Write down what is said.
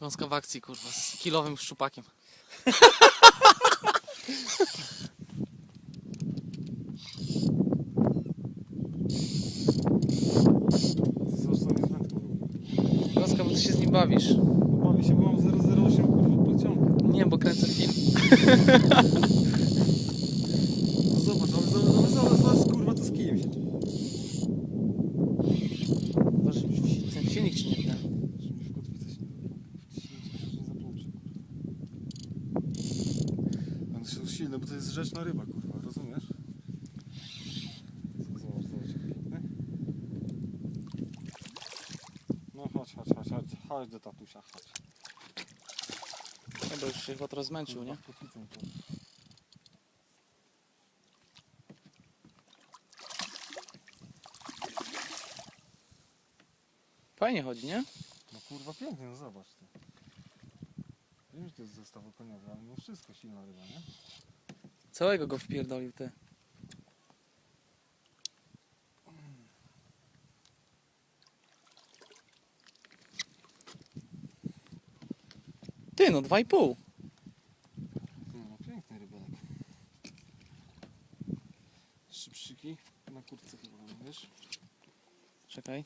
Gąska w akcji, kurwa, z kilowym szczupakiem. Ty zobacz co mi z wędką robi. Gąska, bo ty się z nim bawisz. Bawię się, bo mam 008 kurwa pociągu. Nie, bo kręcę film. No zobacz, ale zobacz, ale zobacz, zobacz kurwa co z kijem się dzieje. Boże, ten silnik ci nie wda. Że mi w kotwicę się nie Silnik się nie zapłuczy. Będę się silny, bo to jest rzeczna ryba kurwa, rozumiesz? Zobacz, zobacz jak piękny. No chodź, chodź, chodź, chodź, chodź do tatusia, chodź. Chyba już się chyba trochę zmęczył, nie? To. Fajnie chodzi, nie? No kurwa pięknie, no zobacz ty. Wiem, że to jest zestaw koniowy, ale mimo wszystko silna ryba, nie? Całego go wpierdolił, ty. Ty, no dwa i pół. No, no piękny. Szybszyki na kurtce chyba, wiesz? Czekaj.